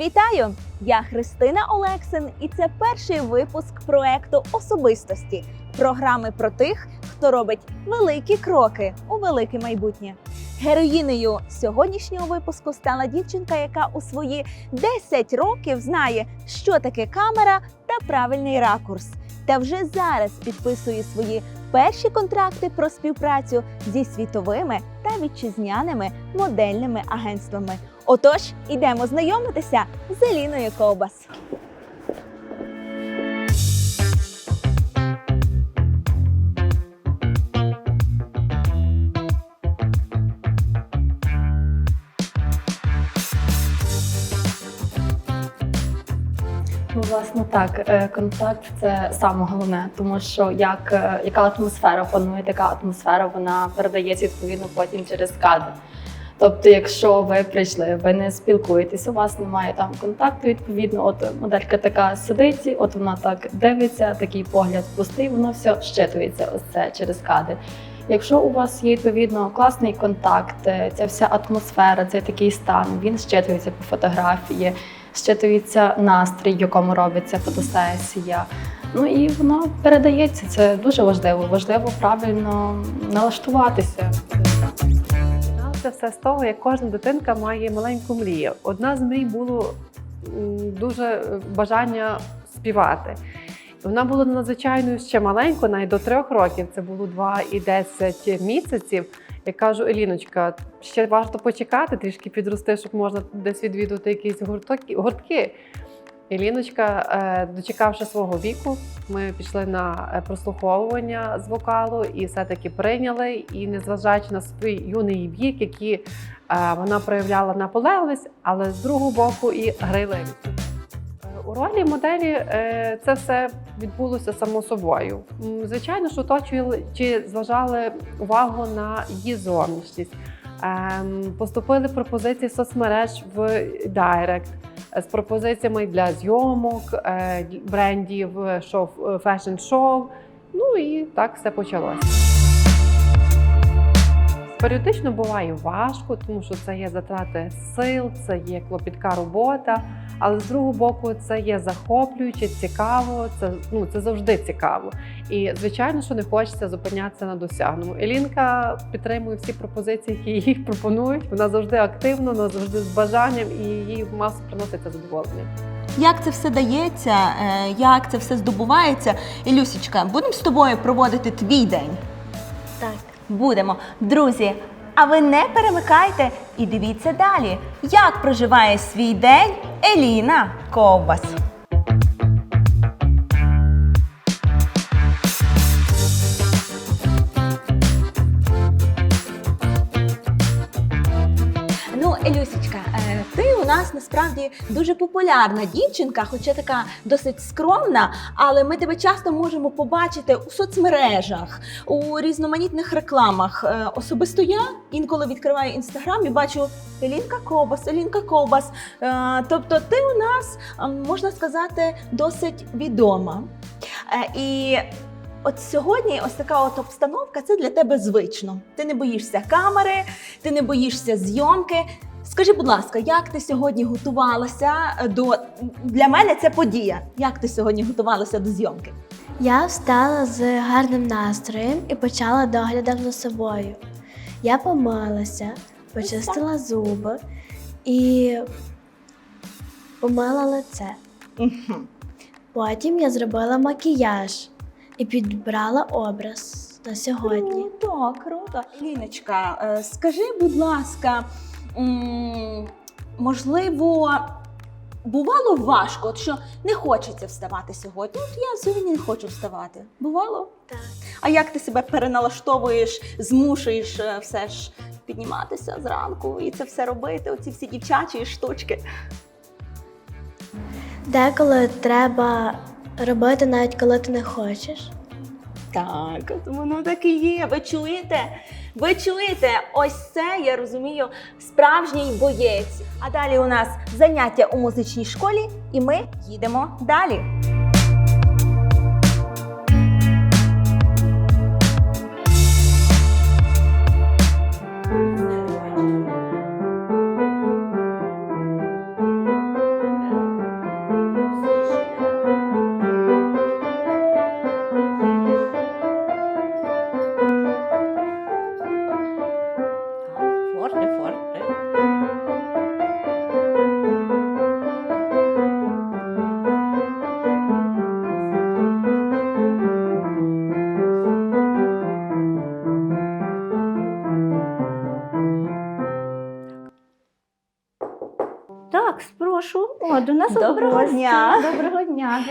Вітаю! Я Христина Олексин, і це перший випуск проекту Особистості програми про тих, хто робить великі кроки у велике майбутнє. Героїнею сьогоднішнього випуску стала дівчинка, яка у свої 10 років знає, що таке камера та правильний ракурс. Та вже зараз підписує свої перші контракти про співпрацю зі світовими та вітчизняними модельними агентствами. Отож, ідемо знайомитися з Еліною Ковбас. Власне, так, е, контакт це саме головне, тому що як, е, яка атмосфера панує, така атмосфера вона передається відповідно потім через кадр. Тобто, якщо ви прийшли, ви не спілкуєтесь, у вас немає там контакту, відповідно, от моделька така сидить, от вона так дивиться, такий погляд пустий, воно все щитується ось це через кадр. Якщо у вас є відповідно класний контакт, е, ця вся атмосфера, цей такий стан, він щитується по фотографії, щитується настрій, в якому робиться фотосесія. Ну і воно передається. Це дуже важливо. Важливо правильно налаштуватися. Починалося все з того, як кожна дитинка має маленьку мрію. Одна з мрій було дуже бажання співати. Вона була надзвичайно ще маленько, навіть до трьох років. Це було 2 і 10 місяців. Я кажу, Еліночка, ще варто почекати, трішки підрости, щоб можна десь відвідувати якісь гуртки. Еліночка, е, дочекавши свого віку, ми пішли на е, прослуховування з вокалу і все-таки прийняли. І незважаючи на свій юний вік, який е, вона проявляла наполегливість, але з другого боку і грайливість. Е, У ролі моделі е, це все відбулося само собою. Звичайно, що оточували чи зважали увагу на її зовнішність. Ем, Поступили пропозиції соцмереж в Дайрект з пропозиціями для зйомок, е, брендів, шоу, фешн-шоу. Ну і так все почалося. Періодично буває важко, тому що це є затрати сил, це є клопітка робота. Але з другого боку, це є захоплююче, цікаво. Це ну це завжди цікаво. І звичайно, що не хочеться зупинятися на досягненому. Елінка підтримує всі пропозиції, які їй пропонують. Вона завжди активна, вона завжди з бажанням, і їй в масу приноситься задоволення. Як це все дається, е, як це все здобувається? Ілюсічка, будемо з тобою проводити твій день? Так. Будемо. Друзі, а ви не перемикайте і дивіться далі, як проживає свій день Еліна Ковбас. Нас насправді дуже популярна дівчинка, хоча така досить скромна, але ми тебе часто можемо побачити у соцмережах, у різноманітних рекламах. Е, Особисто я інколи відкриваю інстаграм і бачу Елінка Ковбас, Елінка Ковбас. Е, Тобто ти у нас, е, можна сказати, досить відома. Е, І От сьогодні ось така от обстановка це для тебе звично. Ти не боїшся камери, ти не боїшся зйомки. Скажи, будь ласка, як ти сьогодні готувалася до для мене це подія. Як ти сьогодні готувалася до зйомки? Я встала з гарним настроєм і почала доглядом за собою. Я помилася, почистила зуби і помила лице. Потім я зробила макіяж і підбрала образ на сьогодні. Круто, круто. Ліночка, е, скажи, будь ласка, можливо, бувало важко, от що не хочеться вставати сьогодні. От я сьогодні не хочу вставати. Бувало? Так. А як ти себе переналаштовуєш, змушуєш е, все ж підніматися зранку і це все робити? Оці всі дівчачі штучки. Деколи треба робити, навіть коли ти не хочеш. Так, от воно так і є. Ви чуєте? Ви чуєте? Ось це я розумію, справжній боєць. А далі у нас заняття у музичній школі, і ми їдемо далі. Доброго дня. Доброго дня.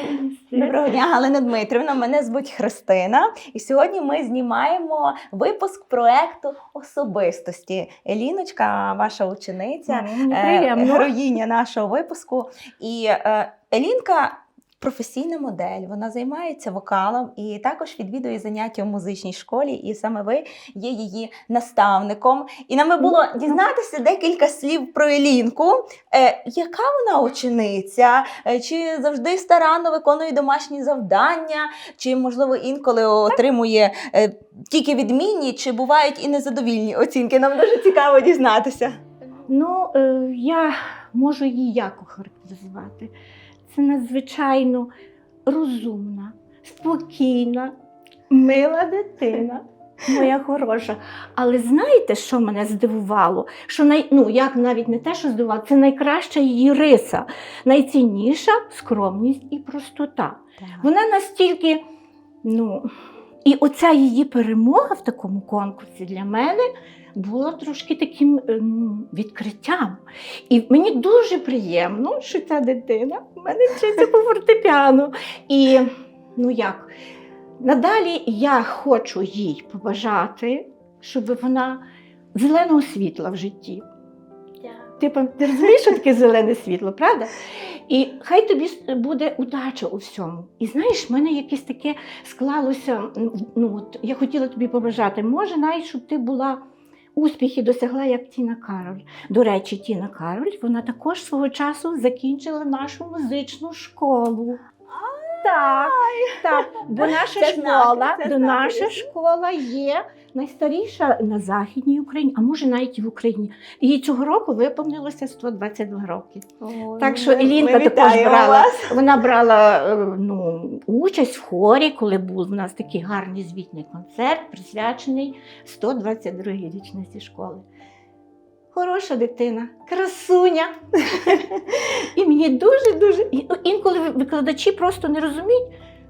Доброго дня, Галина Дмитрівна. Мене звуть Христина. І сьогодні ми знімаємо випуск проекту особистості. Еліночка, ваша учениця, Мені е, приємно. героїня нашого випуску. І е, Елінка. Професійна модель, вона займається вокалом і також відвідує заняття у музичній школі. І саме ви є її наставником. І нам би було дізнатися декілька слів про Елінку. Е, яка вона учениця? Е, Чи завжди старанно виконує домашні завдання, чи можливо інколи отримує е, тільки відмінні, чи бувають і незадовільні оцінки? Нам дуже цікаво дізнатися. Ну, е, я можу її як охарактеризувати. Це надзвичайно розумна, спокійна, мила дитина. Моя хороша. Але знаєте, що мене здивувало? Що най... ну, як навіть не те, що здивувало, це найкраща її риса, найцінніша скромність і простота. Вона настільки, ну, і оця її перемога в такому конкурсі для мене була трошки таким е, ну, відкриттям. І мені дуже приємно, що ця дитина в мене вчиться по фортепіано. І ну як, надалі я хочу їй побажати, щоб вона зеленого світла в житті. Ти, ти розумієш, що таке зелене світло, правда? І хай тобі буде удача у всьому. І знаєш, в мене якесь таке склалося. Ну, от, я хотіла тобі побажати, може, навіть щоб ти була успіхи досягла, як Тіна Кароль. До речі, Тіна Кароль, вона також свого часу закінчила нашу музичну школу. Так, так, бо наша Це школа, знаки, це до наша школа є найстаріша на Західній Україні, а може навіть і в Україні. Їй цього року виповнилося 122 роки. Так що Елінка також брала, вона брала е, ну, участь в хорі, коли був у нас такий гарний звітний концерт, присвячений 122-й річниці школи. Хороша дитина, красуня. Мені дуже-дуже. Інколи викладачі просто не розуміють,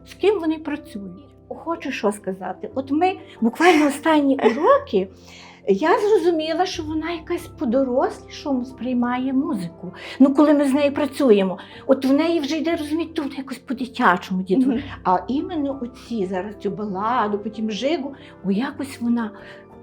з ким вони працюють. Хочу що сказати. От ми буквально останні уроки. Я зрозуміла, що вона якась по-дорослішому сприймає музику. Ну, коли ми з нею працюємо, от в неї вже йде розуміти, тут якось по-дитячому діти. Мгм. А іменно оці зараз цю баладу, потім жигу, о, якось вона,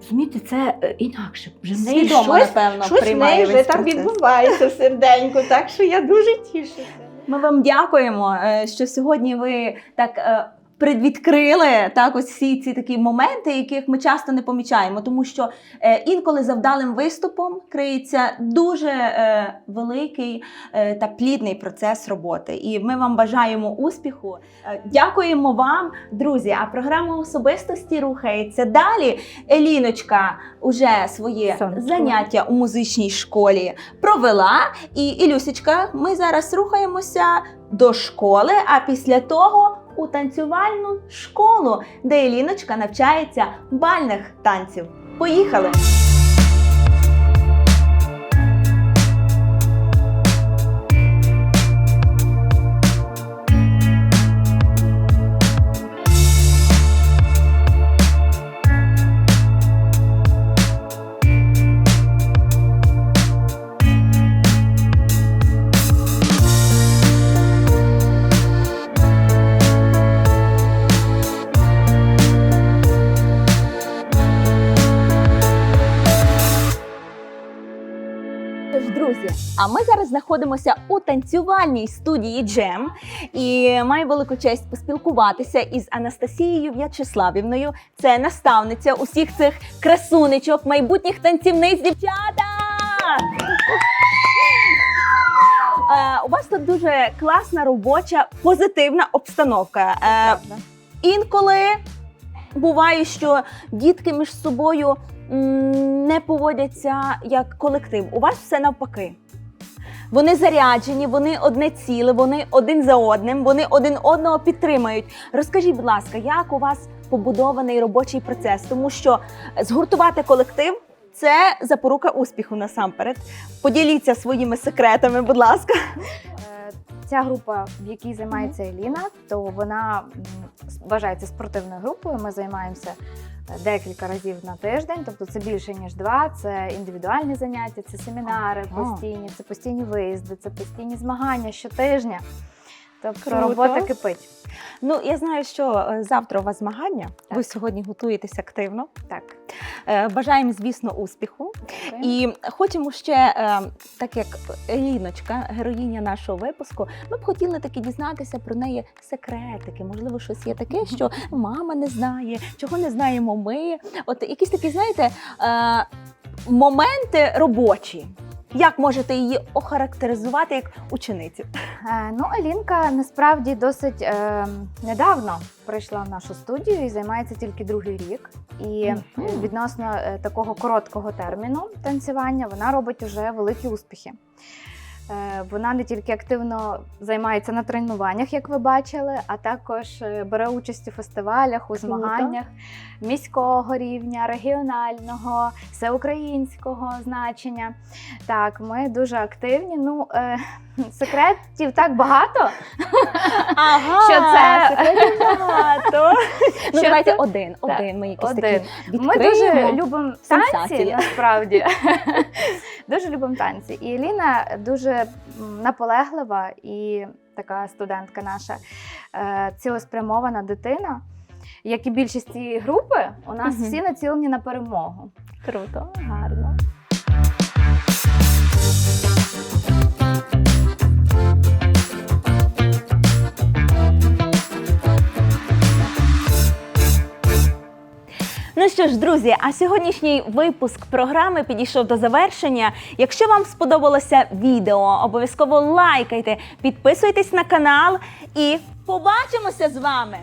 розумієте, це е, інакше. Вже в неї Свідомо, щось, напевно, щось в приймає неї вже весь там процес. відбувається серденько, так що я дуже тішуся. Ми вам дякуємо, е, що сьогодні ви так. е, Предвідкрили так ось всі ці такі моменти, яких ми часто не помічаємо, тому що е, інколи за вдалим виступом криється дуже е, великий е, та плідний процес роботи. І ми вам бажаємо успіху. Е, дякуємо вам, друзі. А програма особистості рухається далі. Еліночка уже своє Сонечко. заняття у музичній школі провела. І Ілюсечка, ми зараз рухаємося до школи, а після того у танцювальну школу, де Еліночка навчається бальних танців. Поїхали! А ми зараз знаходимося у танцювальній студії Джем і маю велику честь поспілкуватися із Анастасією В'ячеславівною. Це наставниця усіх цих красунечок, майбутніх танцівниць, дівчата. У вас тут дуже класна робоча, позитивна обстановка. Е, інколи буває, що дітки між собою не поводяться як колектив. У вас все навпаки. Вони заряджені, вони одне ціле, вони один за одним, вони один одного підтримують. Розкажіть, будь ласка, як у вас побудований робочий процес? Тому що згуртувати колектив це запорука успіху насамперед. Поділіться своїми секретами, будь ласка. Е, ця група, в якій займається Еліна, то вона вважається спортивною групою. Ми займаємося е, декілька разів на тиждень, тобто це більше ніж два. Це індивідуальні заняття, це семінари постійні, це постійні виїзди, це постійні змагання щотижня. Тобто Круто. робота кипить. Ну, я знаю, що е, завтра у вас змагання. Так. Ви сьогодні готуєтесь активно. Так. Е, Бажаємо, звісно, успіху. І хочемо ще, е, так як Еліночка, героїня нашого випуску, ми б хотіли таки дізнатися про неї секретики. Можливо, щось є таке, що мама не знає, чого не знаємо ми. От якісь такі, знаєте, е, моменти робочі. Як можете її охарактеризувати як ученицю? Е, Ну, Алінка насправді досить е, недавно прийшла в нашу студію і займається тільки другий рік. І mm -hmm. відносно е, такого короткого терміну танцювання вона робить уже великі успіхи. Е, Вона не тільки активно займається на тренуваннях, як ви бачили, а також е, бере участь у фестивалях, у змаганнях міського рівня, регіонального, всеукраїнського значення. Так, ми дуже активні. Ну, е, секретів так багато. Ага, Що це? секретів багато. Ну, давайте один, один. Ми якісь Один. такі Ми дуже любимо танці, насправді. дуже любимо танці. І Еліна дуже наполеглива і така студентка наша е, цілеспрямована дитина. Як і більшість цієї групи, у нас Мгм. всі націлені на перемогу. Круто, гарно. Ну що ж, друзі, а сьогоднішній випуск програми підійшов до завершення. Якщо вам сподобалося відео, обов'язково лайкайте, підписуйтесь на канал і побачимося з вами.